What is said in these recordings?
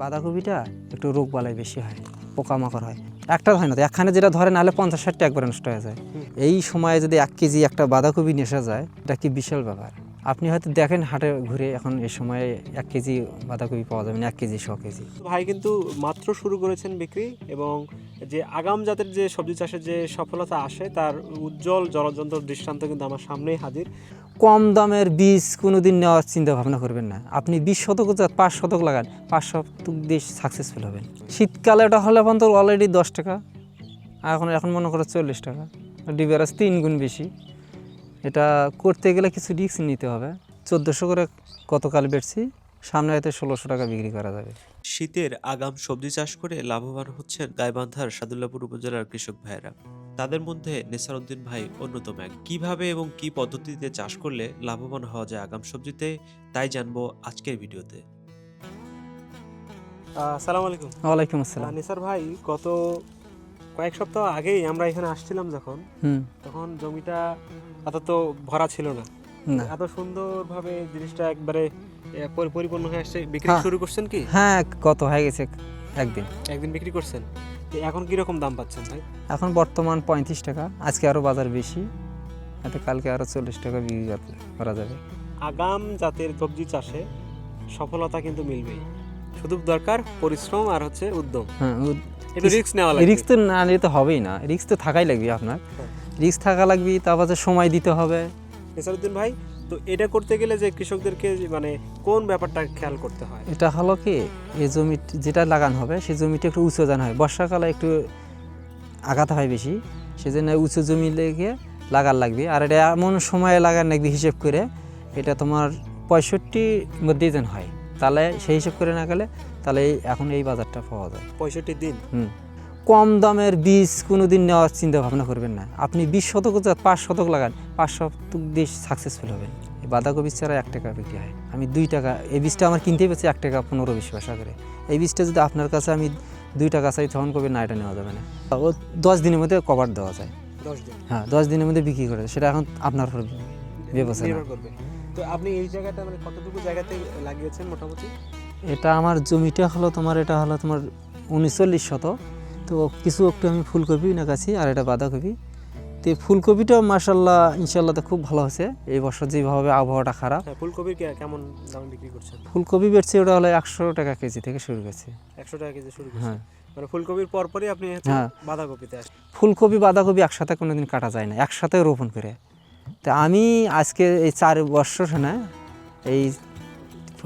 বাঁধাকপিটা একটু রোগ বালাই বেশি হয় পোকামাকড় হয়। একটা হয় না তো একখানে যেটা ধরে নাহলে পঞ্চাশ ষাটটা একবারে নষ্ট হয়ে যায়। এই সময়ে যদি এক কেজি একটা বাঁধাকপি নেশা যায় এটা কি বিশাল ব্যাপার? আপনি হয়তো দেখেন হাটে ঘুরে এখন এই সময়ে এক কেজি বাঁধাকপি পাওয়া যাবে না এক কেজি শ কেজি। ভাই কিন্তু মাত্র শুরু করেছেন বিক্রি এবং যে আগাম জাতের যে সবজি চাষের যে সফলতা আসে তার উজ্জ্বল জলযন্ত্র দৃষ্টান্ত কিন্তু আমার সামনেই হাজির। কম দামের বীজ কোনোদিন নেওয়ার চিন্তা ভাবনা করবেন না। আপনি বিশ শতক পাঁচ শতক লাগান, পাঁচ শতক দিয়ে সাকসেসফুল হবেন। শীতকালে ওটা হলে এখন তো অলরেডি দশ টাকা, আর এখন এখন মনে করো চল্লিশ টাকা। ডিভারেজ তিন গুণ বেশি। এটা করতে গেলে কিছু রিস্ক নিতে হবে। চোদ্দোশো করে গতকাল বেড়ছি সামনে হয়তো ষোলোশো টাকা বিক্রি করা যাবে। শীতের আগাম সবজি চাষ করে লাভবান হচ্ছেন গাইবান্ধার সাদুল্লাপুর উপজেলার কৃষক ভাইয়েরা। তাদের মধ্যে নেসারউদ্দিন ভাই অন্যতম এক। কীভাবে এবং কি পদ্ধতিতে চাষ করলে লাভবান হওয়া যায় আগাম সবজিতে তাই জানব আজকের ভিডিওতে। সালাম আলাইকুম। ওয়ালাইকুম আসসালাম। নিসার ভাই গত কয়েক সপ্তাহ আগেই আমরা এখানে আসছিলাম যখন তখন জমিটা এত তো ভরা ছিল না। না। এত সুন্দরভাবে জিনিসটা একবারে পরিপূর্ণ হয়ে আসছে। বিক্রি হ্যাঁ। শুরু করছেন কি? হ্যাঁ গত হয়ে গেছে একদিন। একদিন বিক্রি করছেন। এখন কীরকম দাম পাচ্ছেন ভাই? এখন বর্তমান পঁয়ত্রিশ টাকা আজকে আরও বাজার বেশি এতে কালকে আরও চল্লিশ টাকা বিক্রি কর- করা যাবে। আগাম জাতের সবজি চাষে সফলতা কিন্তু মিলবেই। শুধু দরকার পরিশ্রম আর হচ্ছে উদ্যম। হ্যাঁ একটু রিস্ক নেওয়া লাগবে। রিক্স তো না নিলে তো হবেই না। রিক্স তো থাকাই লাগবে আপনার। হ্যাঁ। রিক্স থাকা লাগবে তারপর সময় দিতে হবে। নেসারুদ্দিন ভাই তো এটা করতে গেলে যে কৃষকদেরকে মানে কোন ব্যাপারটা খেয়াল করতে হয়? এটা হলো কি এই জমি যেটা লাগানো হবে সেই জমিটা একটু উঁচু জানা হয়। বর্ষাকালে একটু আঘাত হয় বেশি সেজন্য উঁচু জমি লেগে লাগার লাগবে। আর এটা এমন সময়ে লাগার লাগবে হিসেব করে এটা তোমার পঁয়ষট্টির মধ্যে যেন হয়। তাহলে সেই হিসেব করে না গেলে তাহলে এই- এখন এই বাজারটা পাওয়া যায়। পঁয়ষট্টি দিন? হুম। কম দামের বীজ কোনো দিন নেওয়ার চিন্তা ভাবনা করবেন না। আপনি বিশ শতক পাঁচ শতক লাগান পাঁচ শতক দিয়ে সাকসেসফুল হবেন এই বাঁধাকপি ছাড়া এক টাকা বিক্রি হয়। আমি দুই টাকা এই বীজটা আমার কিনতেই পারছি এক টাকা পনেরো বিশ পয়সা করে। এই বীজটা যদি আপনার কাছে আমি দুই টাকা চাই তখন কবে না এটা নেওয়া যাবে না। ও দশ দিনের মধ্যে কভার দেওয়া যায়। দশ দিন? হ্যাঁ দশ দিনের মধ্যে বিক্রি করে সেটা এখন আপনার উপর করবে। তো আপনি এই জায়গাটা মানে কতটুকু জায়গাতে লাগিয়েছেন মোটামুটি? এটা আমার জমিটা হলো তোমার এটা হলো তোমার উনচল্লিশ শতক। তো কিছু একটু আমি ফুলকপি লাগাচ্ছি আর এটা বাঁধাকপি। তো এই ফুলকপিটাও মার্শাল্লাহ ইনশাল্লাহ তো খুব ভালো হয়েছে। এই বছর যেভাবে আবহাওয়াটা খারাপ। ফুলকপি কেমন দাম বিক্রি করছেন? ফুলকপি বেড়ছে ওটা হলো একশো টাকা কেজি থেকে শুরু করছে একশো টাকা কেজি শুরু হ্যাঁ। মানে ফুলকপির পরপরই আপনি হ্যাঁ। বাঁধাকপিতে আসেন? ফুলকপি বাঁধাকপি একসাথে কোনোদিন কাটা যায় না একসাথে রোপণ করে। তা আমি আজকে এই চার বছর না এই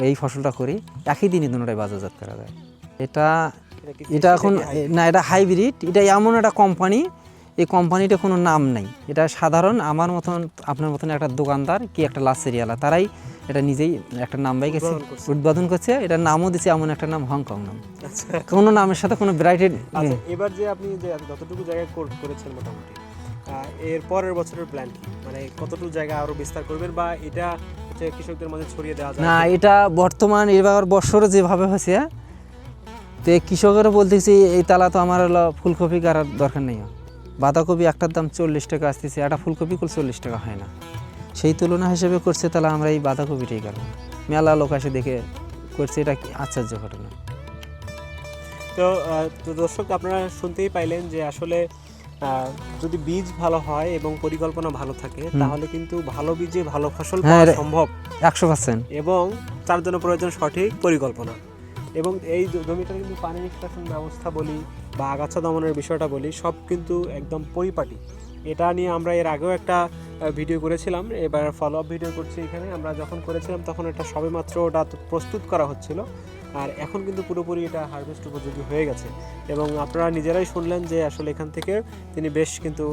এই ফসলটা করি একই দিনই দুটোটাই বাজারজাত করা যায়। এটা এটা এটা এখন না এটা হাইব্রিড এটা এমন একটা কোম্পানি এই কোম্পানিটা কোনো নাম নাই। এটা সাধারণ আমার মতন আপনার মতন একটা দোকানদার কি একটা লাসেরিয়ালা তারাই এটা নিজেই একটা নাম বাই গেছে উদ্বোধন করছে। এটার নামও দিচ্ছে এমন একটা নাম হংকং নাম। আচ্ছা। কোনো নামের সাথে কোনো ব্রাইটেড আচ্ছা এবার যে আপনি যে যতটুকু জায়গায় কর- করেছেন মোটামুটি এর পরের বছরের প্ল্যান কি? মানে কতটুকু জায়গা আরও বিস্তার করবেন বা এটা কৃষকদের মাঝে ছড়িয়ে দেওয়া না এটা বর্তমান এবার বছরে যেভাবে হয়েছে তো এই কৃষকেরা বলতেছি এই তালা তো আমার হলো ফুলকপি করার দরকার নেই। বাঁধাকপি একটার দাম চল্লিশ টাকা আসতেছে একটা ফুলকপি কুল চল্লিশ টাকা হয় না। সেই তুলনা হিসেবে করছে তাহলে আমরা এই বাঁধাকপিটাই করব মেলা লোক আসে দেখে করছে এটা কি আশ্চর্য ঘটনা। তো তো দর্শক আপনারা শুনতেই পাইলেন যে আসলে যদি বীজ ভালো হয় এবং পরিকল্পনা ভালো থাকে তাহলে কিন্তু ভালো বীজে ভালো ফসল হ্যাঁ, পাওয়া সম্ভব। একশো পার্সেন্ট। এবং তার জন্য প্রয়োজন সঠিক পরিকল্পনা। এবং এই জমিটার কিন্তু পানি নিষ্কাশন ব্যবস্থা বলি বা আগাছা দমনের বিষয়টা বলি, সব কিন্তু একদম পরিপাটি। এটা নিয়ে আমরা এর আগেও একটা ভিডিও করেছিলাম। এবার ফলো আপ ভিডিও করছি এখানে। আমরা যখন করেছিলাম তখন এটা সবেমাত্র ওটা প্রস্তুত করা হচ্ছিল। আর এখন কিন্তু পুরোপুরি এটা হারভেস্ট উপযোগী হয়ে গেছে। এবং আপনারা নিজেরাই শুনলেন যে আসলে এখান থেকে তিনি বেশ কিন্তু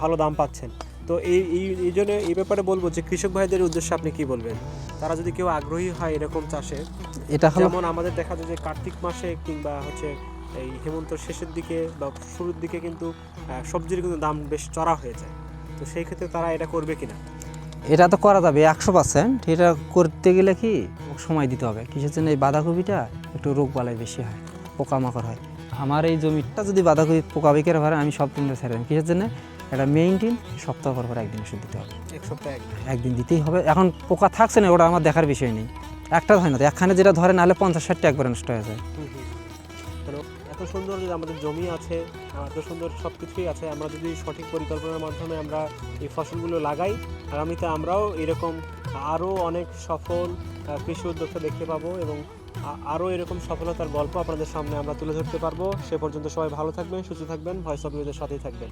ভালো দাম পাচ্ছেন। তো এই এই এই জন্য এই ব্যাপারে বলব যে কৃষক ভাইদের উদ্দেশ্যে আপনি কি বলবেন? তারা যদি কেউ আগ্রহী হয় এরকম চাষে এটা হলো যেমন আমাদের দেখা যায় যে কার্তিক মাসে কিংবা হচ্ছে এই হেমন্ত শেষের দিকে বা শুরুর দিকে কিন্তু সবজির কিন্তু দাম বেশ চড়া হয়ে যায়। তো সেই ক্ষেত্রে তারা এটা করবে কিনা? এটা তো করা যাবে একশো পার্সেন্ট এটা করতে গেলে কি সময় দিতে হবে। কিসের জন্য এই বাঁধাকপিটা একটু রোগ বালাই বেশি হয় পোকামাকড় হয়। আমার এই জমিটা যদি বাঁধাকপি পোকা বিকের ভারে আমি সব দিনটা ছেড়ে দিই কিসের জন্য এটা মেইনটেন সপ্তাহ পর পর একদিন ওষুধ দিতে হবে। এক সপ্তাহে একদিন দিতেই হবে। এখন পোকা থাকছে না ওটা আমার দেখার বিষয় নেই। একটা হয় না একখানে যেটা ধরে নাহলে পঞ্চাশ ষাটটা একবারে নষ্ট হয়ে যায়। এত সুন্দর যে আমাদের জমি আছে এত সুন্দর সব কিছুই আছে আমরা যদি সঠিক পরিকল্পনার মাধ্যমে আমরা এই ফসলগুলো লাগাই আগামীতে আমরাও এরকম আরও অনেক সফল কৃষি উদ্যোক্তা দেখতে পাবো এবং আরও এরকম সফলতার গল্প আপনাদের সামনে আমরা তুলে ধরতে পারব। সে পর্যন্ত সবাই ভালো থাকবেন সুস্থ থাকবেন ভয়েস অফ সাথেই থাকবেন।